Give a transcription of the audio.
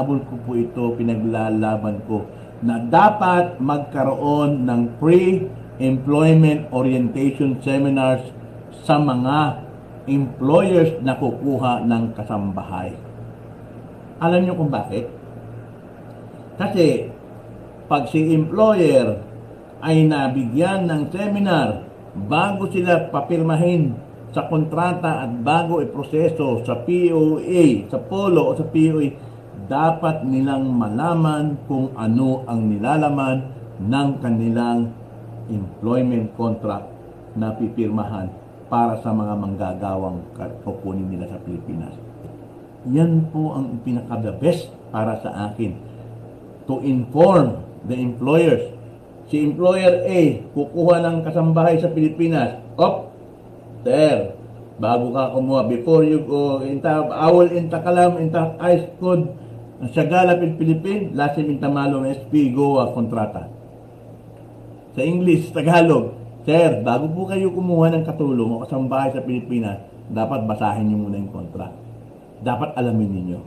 hinahabol ko po ito, pinaglalaban ko na dapat magkaroon ng pre-employment orientation seminars sa mga employers na kukuha ng kasambahay. Alam niyo kung bakit? Kasi pag si employer ay nabigyan ng seminar bago sila papirmahin sa kontrata at bago iproseso sa POA, sa POLO o sa POA, dapat nilang malaman kung ano ang nilalaman ng kanilang employment contract na pipirmahan para sa mga manggagawang kukunin nila sa Pilipinas. Yan po ang pinaka-the best para sa akin to inform the employers. Si employer A, kukuha ng kasambahay sa Pilipinas. Op, sir, bago ka kumuha, before you go, inta, awal inta kalam, inta ice code, sa Galapin Philippine, lasim inta malo SP, GOA, kontrata. Sa English, Tagalog, Sir, bago po kayo kumuha ng katulong o kasambahay sa Pilipinas, dapat basahin niyo muna yung contract. Dapat alamin ninyo.